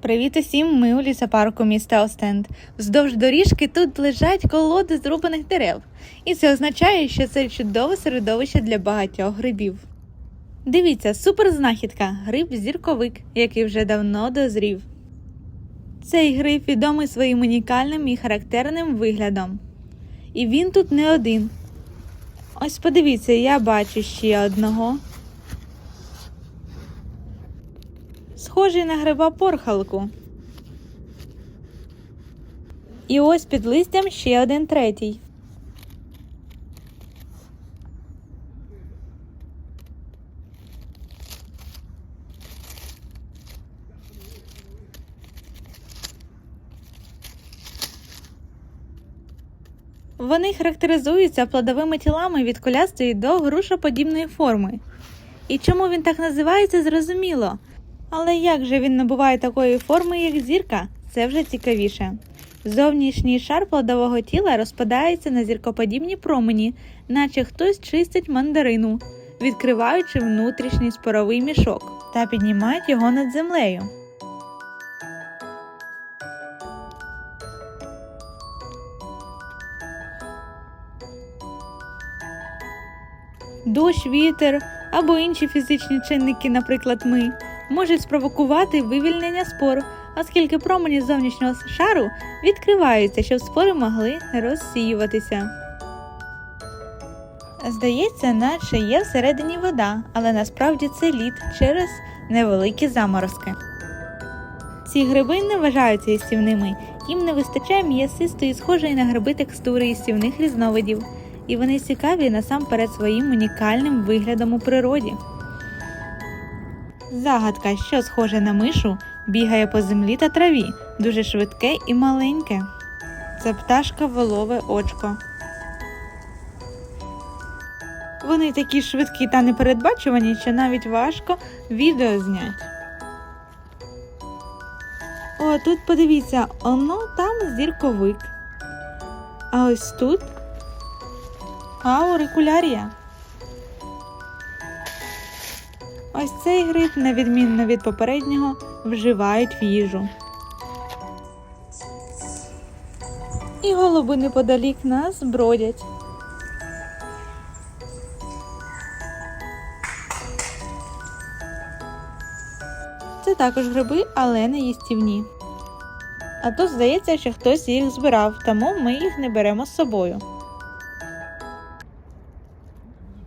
Привіт усім! Ми у лісопарку міста Остенд. Вздовж доріжки тут лежать колоди зрубаних дерев, і це означає, що це чудове середовище для багатьох грибів. Дивіться, супер знахідка гриб зірковик, який вже давно дозрів. Цей гриб відомий своїм унікальним і характерним виглядом. І він тут не один. Ось подивіться, я бачу ще одного. Схожий на гриба порхалку. І ось під листям ще один третій. Вони характеризуються плодовими тілами від колястої до грушоподібної форми. І чому він так називається, зрозуміло. Але як же він набуває такої форми, як зірка, це вже цікавіше. Зовнішній шар плодового тіла розпадається на зіркоподібні промені, наче хтось чистить мандарину, відкриваючи внутрішній споровий мішок та піднімають його над землею. Дощ, вітер або інші фізичні чинники, наприклад, ми, можуть спровокувати вивільнення спор, оскільки промені зовнішнього шару відкриваються, щоб спори могли розсіюватися. Здається, наче є всередині вода, але насправді це лід через невеликі заморозки. Ці гриби не вважаються їстівними, їм не вистачає м'ясистої, схожої на гриби текстури їстівних різновидів, і вони цікаві насамперед своїм унікальним виглядом у природі. Загадка, що схоже на мишу, бігає по землі та траві, дуже швидке і маленьке. Це пташка волове очко. Вони такі швидкі та непередбачувані, що навіть важко відео зняти. О, тут подивіться, оно там зірковик. А ось тут аурикулярія. Ось цей гриб, на відмінно від попереднього, вживають в їжу. І голуби неподалік нас бродять. Це також гриби, але не їстівні. А тут здається, що хтось їх збирав, тому ми їх не беремо з собою.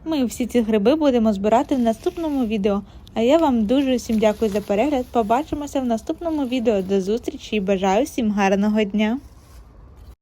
Ми всі ці гриби будемо збирати в наступному відео. А я вам дуже всім дякую за перегляд. Побачимося в наступному відео. До зустрічі і бажаю всім гарного дня!